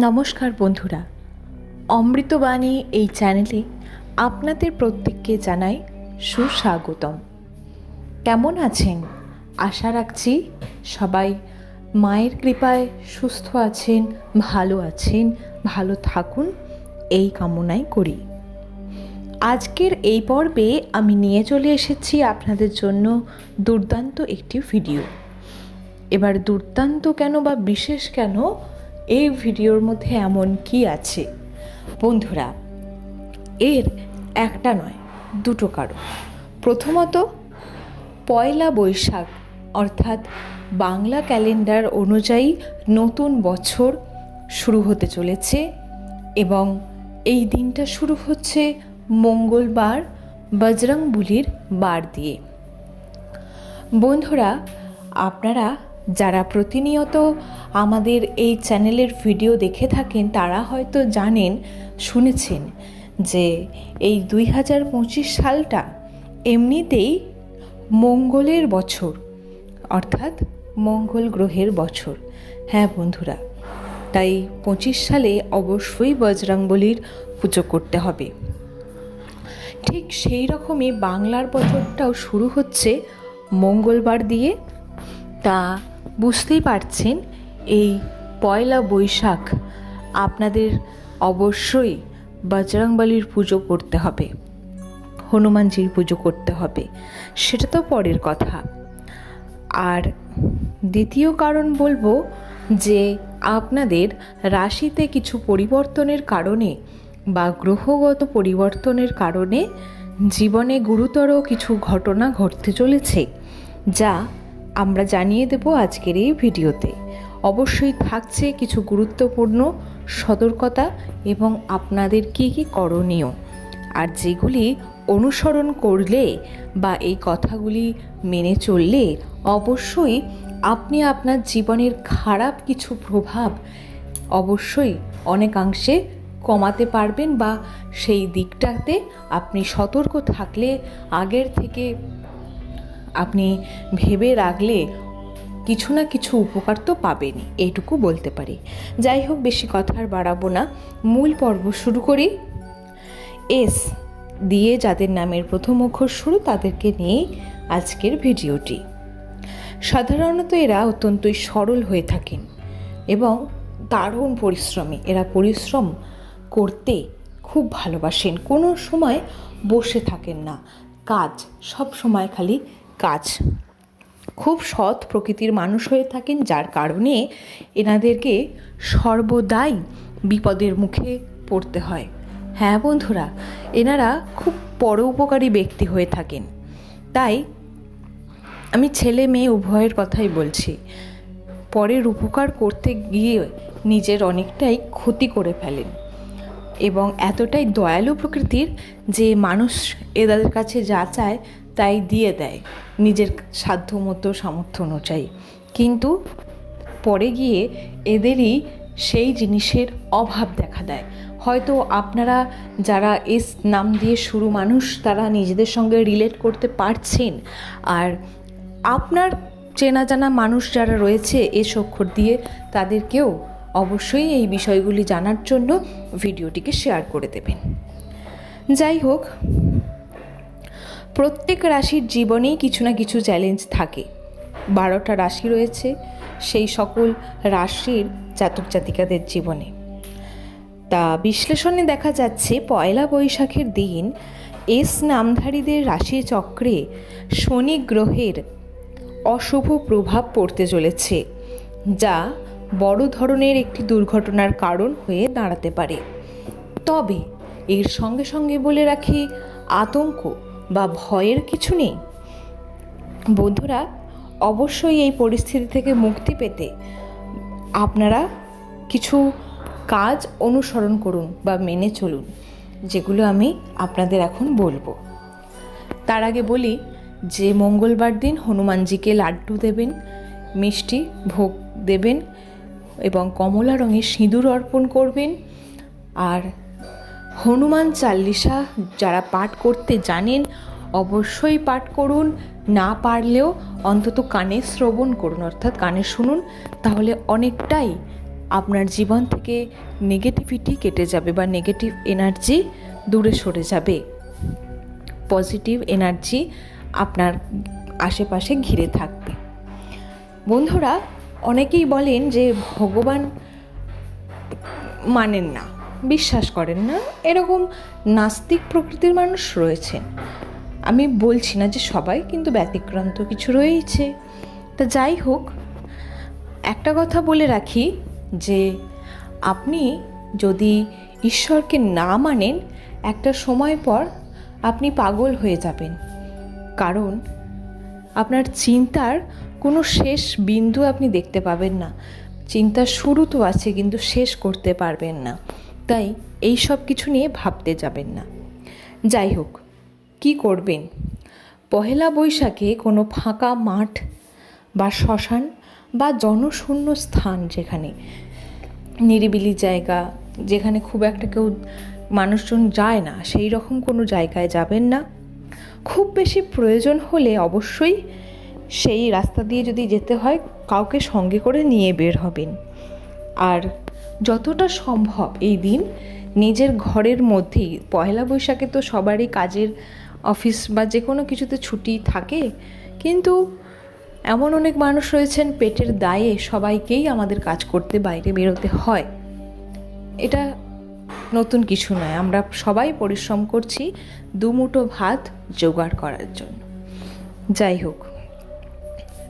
নমস্কার বন্ধুরা। অমৃতবাণী এই চ্যানেলে আপনাদের প্রত্যেককে জানাই সুস্বাগতম। কেমন আছেন? আশা রাখছি সবাই মায়ের কৃপায় সুস্থ আছেন, ভালো আছেন, ভালো থাকুন, এই কামনাই করি। আজকের এই পর্বে আমি নিয়ে চলে এসেছি আপনাদের জন্য দুর্দান্ত একটি ভিডিও। এবার দুর্দান্ত কেন বা বিশেষ কেন এই ভিডিওর মধ্যে এমন কি আছে? বন্ধুরা, এর একটা নয়, দুটো কারণ। প্রথমত, পয়লা বৈশাখ, অর্থাৎ বাংলা ক্যালেন্ডার অনুযায়ী নতুন বছর শুরু হতে চলেছে এবং এই দিনটা শুরু হচ্ছে মঙ্গলবার বজরংবলির বার দিয়ে। বন্ধুরা, আপনারা যারা প্রতিনিয়ত আমাদের এই চ্যানেলের ভিডিও দেখে থাকেন, তারা হয়তো জানেন, শুনেছেন যে এই দুই হাজার পঁচিশ সালটা এমনিতেই মঙ্গলের বছর, অর্থাৎ মঙ্গল গ্রহের বছর। হ্যাঁ বন্ধুরা, তাই পঁচিশ সালে অবশ্যই বজরংবলির পুজো করতে হবে। ঠিক সেই রকমই বাংলার বছরটাও শুরু হচ্ছে মঙ্গলবার দিয়ে। তা বুঝতেই পারছেন, এই পয়লা বৈশাখ আপনাদের অবশ্যই বজরংবলির পুজো করতে হবে, হনুমানজির পুজো করতে হবে, সেটা তো পরের কথা। আর দ্বিতীয় কারণ বলব যে আপনাদের রাশিতে কিছু পরিবর্তনের কারণে বা গ্রহগত পরিবর্তনের কারণে জীবনে গুরুতর কিছু ঘটনা ঘটতে চলেছে, যা আমরা জানিয়ে দেব আজকের এই ভিডিওতে। অবশ্যই থাকছে কিছু গুরুত্বপূর্ণ সতর্কতা এবং আপনাদের কী কী করণীয়। আর যেগুলি অনুসরণ করলে বা এই কথাগুলি মেনে চললে অবশ্যই আপনি আপনার জীবনের খারাপ কিছু প্রভাব অবশ্যই অনেকাংশে কমাতে পারবেন বা সেই দিকটাতে আপনি সতর্ক থাকলে আগের থেকে আপনি ভেবে রাখলে কিছু না কিছু উপকার তো পাবেনই এইটুকু বলতে পারি। যাই হোক, বেশি কথা আর বাড়াবো না। মূল পর্ব শুরু করি। এস দিয়ে যাদের নামের প্রথম অক্ষর শুরু, তাদেরকে নিয়ে আজকের ভিডিওটি। সাধারণত এরা অত্যন্তই সরল হয়ে থাকেন এবং দারুণ পরিশ্রমী। এরা পরিশ্রম করতে খুব ভালোবাসেন। কোনো সময় বসে থাকেন না। কাজ সব সময় খালি কাজ। খুব সৎ প্রকৃতির মানুষ হয়ে থাকেন, যার কারণে এনাদেরকে সর্বদাই বিপদের মুখে পড়তে হয়। হ্যাঁ বন্ধুরা, এনারা খুব পরোপকারী ব্যক্তি হয়ে থাকেন। তাই আমি ছেলে মেয়ে উভয়ের কথাই বলছি। পরের উপকার করতে গিয়ে নিজের অনেকটাই ক্ষতি করে ফেলেন এবং এতটাই দয়ালু প্রকৃতির যে মানুষ এদের কাছে যা চায় তাই দিয়ে দেয় নিজের সাধ্য মতো সামর্থ্য অনুযায়ী। কিন্তু পরে গিয়ে এদেরই সেই জিনিসের অভাব দেখা দেয়। হয়তো আপনারা যারা এস নাম দিয়ে শুরু মানুষ, তারা নিজেদের সঙ্গে রিলেট করতে পারছেন। আর আপনার চেনা জানা মানুষ যারা রয়েছে এস অক্ষর দিয়ে তাদেরকেও অবশ্যই এই বিষয়গুলি জানার জন্য ভিডিওটিকে শেয়ার করে দেবেন। যাই হোক প্রত্যেক রাশির জীবনেই কিছু না কিছু চ্যালেঞ্জ থাকে। বারোটা রাশি রয়েছে, সেই সকল রাশির জাতক জাতিকাদের জীবনে। তা বিশ্লেষণে দেখা যাচ্ছে, পয়লা বৈশাখের দিন এস নামধারীদের রাশি চক্রে শনি গ্রহের অশুভ প্রভাব পড়তে চলেছে, যা বড় ধরনের একটি দুর্ঘটনার কারণ হয়ে দাঁড়াতে পারে। তবে এর সঙ্গে সঙ্গে বলে রাখি, আতঙ্ক বা ভয়ের কিছু নেই? বন্ধুরা, অবশ্যই এই পরিস্থিতি থেকে মুক্তি পেতে আপনারা কিছু কাজ অনুসরণ করুন বা মেনে চলুন, যেগুলো আমি আপনাদের এখন বলব। তার আগে বলি, যে মঙ্গলবার দিন হনুমানজিকে লাড্ডু দেবেন, মিষ্টি ভোগ দেবেন এবং কমলা রঙের সিঁদুর অর্পণ করবেন, আর হনুমান চাল্লিশা যারা পাঠ করতে জানেন, অবশ্যই পাঠ করুন। না পারলেও অন্তত কানে শ্রবণ করুন, অর্থাৎ কানে শুনুন, তাহলে অনেকটাই আপনার জীবন থেকে নেগেটিভিটি কেটে যাবে বা নেগেটিভ এনার্জি দূরে সরে যাবে। পজিটিভ এনার্জি আপনার আশেপাশে ঘিরে থাকবে। বন্ধুরা, অনেকেই বলেন যে ভগবান মানেন না। বিশ্বাস করেন না? এরকম নাস্তিক প্রকৃতির মানুষ রয়েছেন আমি বলছি না যে সবাই, কিন্তু ব্যতিক্রান্ত কিছু রয়েছে তা যাই হোক, একটা কথা বলে রাখি যে আপনি যদি ঈশ্বরকে না মানেন, একটা সময় পর আপনি পাগল হয়ে যাবেন। কারণ আপনার চিন্তার কোনো শেষ বিন্দু আপনি দেখতে পাবেন না। চিন্তার শুরু তো আছে, কিন্তু শেষ করতে পারবেন না। তাই এই সব কিছু নিয়ে ভাবতে যাবেন না। যাই হোক, কি করবেন? পহেলা বৈশাখে কোনো ফাঁকা মাঠ বা শ্মশান বা জনশূন্য স্থান যেখানে নিরিবিলি জায়গা, যেখানে খুব একটা কেউ মানুষজন যায় না, সেই রকম কোনো জায়গায় যাবেন না। খুব বেশি প্রয়োজন হলে অবশ্যই সেই রাস্তা দিয়ে যদি যেতে হয়, কাউকে সঙ্গে করে নিয়ে বের হবেন। আর যতটা সম্ভব এই দিন নিজের ঘরের মধ্যেই। পয়লা বৈশাখে তো সবারই কাজের অফিস বা যে কোনো কিছুতে ছুটি থাকে। কিন্তু এমন অনেক মানুষ রয়েছেন পেটের দায়ে সবাইকেই আমাদের কাজ করতে বাইরে বেরোতে হয়। এটা নতুন কিছু নয়। আমরা সবাই পরিশ্রম করছি দুমুঠো ভাত জোগাড় করার জন্য। যাই হোক,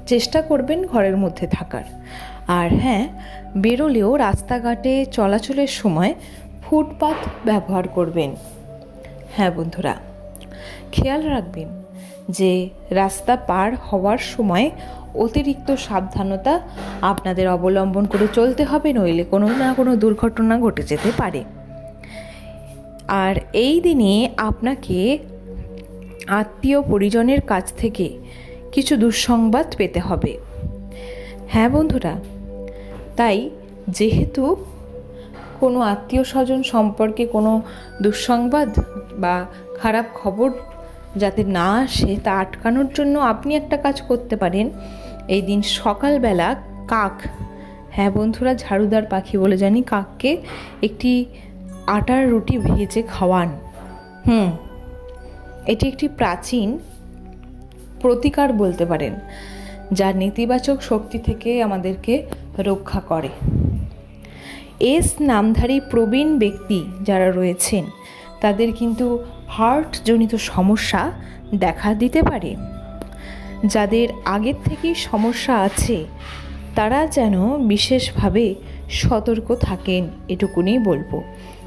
চেষ্টা করবেন ঘরের মধ্যে থাকার। আর হ্যাঁ বেরোলেও রাস্তাঘাটে চলাচলের সময় ফুটপাথ ব্যবহার করবেন। হ্যাঁ বন্ধুরা, খেয়াল রাখবেন যে রাস্তা পার হওয়ার সময় অতিরিক্ত সাবধানতা আপনাদের অবলম্বন করে চলতে হবে, নইলে কোনো না কোনো দুর্ঘটনা ঘটে যেতে পারে। আর এই দিনে আপনাকে আত্মীয় পরিজনের কাছ থেকে কিছু দুঃসংবাদ পেতে হবে। হ্যাঁ বন্ধুরা, তাই যেহেতু কোনো আত্মীয় স্বজন সম্পর্কে কোনো দুঃসংবাদ বা খারাপ খবর যাতে না আসে তা আটকানোর জন্য আপনি একটা কাজ করতে পারেন। এই দিন সকালবেলা কাক হ্যাঁ বন্ধুরা, ঝাড়ুদার পাখি বলে জানি, কাককে একটি আটার রুটি ভেজে খাওয়ান। হুম, এটি একটি প্রাচীন প্রতিকার বলতে পারেন। যা নেতিবাচক শক্তি থেকে আমাদেরকে রক্ষা করে। এস নামধারী প্রবীণ ব্যক্তি যারা রয়েছেন, তাদের কিন্তু হার্টজনিত সমস্যা দেখা দিতে পারে। যাদের আগের থেকেই সমস্যা আছে, তারা যেন বিশেষভাবে সতর্ক থাকেন, এটুকুনি বলব।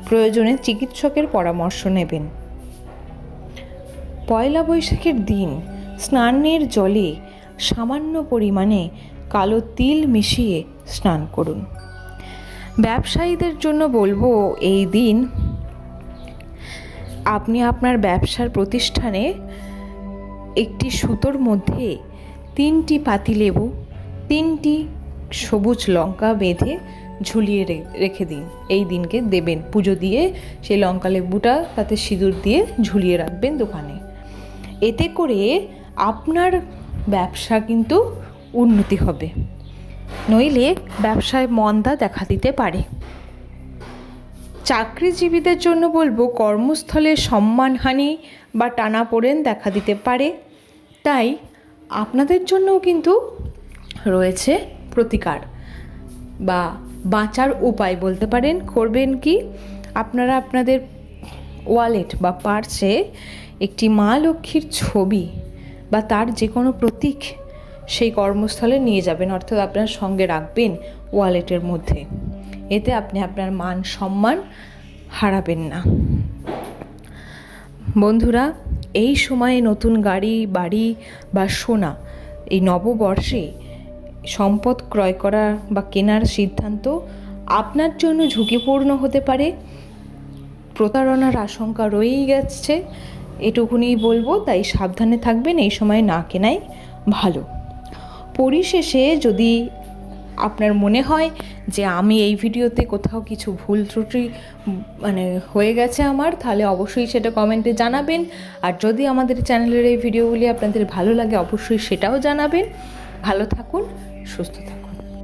প্রয়োজনে চিকিৎসকের পরামর্শ নেবেন। পয়লা বৈশাখের দিন স্নানের জলে সামান্য পরিমাণে কালো তিল মিশিয়ে স্নান করুন। ব্যবসায়ীদের জন্য বলব এই দিন আপনি আপনার ব্যবসার প্রতিষ্ঠানে একটি সুতোর মধ্যে তিনটি পাতিলেবু তিনটি সবুজ লঙ্কা বেঁধে ঝুলিয়ে রেখে দিন। এই দিনকে দেবেন। পুজো দিয়ে সেই লঙ্কা লেবুটা তাতে সিঁদুর দিয়ে ঝুলিয়ে রাখবেন দোকানে। এতে করে আপনার ব্যবসা কিন্তু উন্নতি হবে। নইলে ব্যবসায় মন্দা দেখা দিতে পারে। চাকরিজীবীদের জন্য বলব কর্মস্থলে সম্মানহানি বা টানাপোড়েন দেখা দিতে পারে। তাই আপনাদের জন্যও কিন্তু রয়েছে প্রতিকার বা বাঁচার উপায় বলতে পারেন। করবেন কি? আপনারা আপনাদের ওয়ালেট বা পার্সে একটি মা লক্ষ্মীর ছবি বা তার যে কোনো প্রতীক সেই কর্মস্থলে নিয়ে যাবেন, অর্থাৎ আপনার সঙ্গে রাখবেন ওয়ালেটের মধ্যে। এতে আপনি আপনার মান সম্মান হারাবেন না। বন্ধুরা, এই সময়ে নতুন গাড়ি, বাড়ি বা সোনা এই নববর্ষে সম্পদ ক্রয় করা বা কেনার সিদ্ধান্ত আপনার জন্য ঝুঁকিপূর্ণ হতে পারে। প্রতারণার আশঙ্কা রয়েই গেছে। এটুকুনি বলব, তাই সাবধানে থাকবেন, এই সময় না কেনাই ভালো। পরিশেষে যদি আপনার মনে হয় যে আমি এই ভিডিওতে কোথাও কিছু ভুল ত্রুটি মানে হয়ে গেছে আমার, তাহলে অবশ্যই সেটা কমেন্টে জানাবেন। আর যদি আমাদের চ্যানেলের এই ভিডিওগুলি আপনাদের ভালো লাগে, অবশ্যই সেটাও জানাবেন। ভালো থাকুন, সুস্থ থাকুন।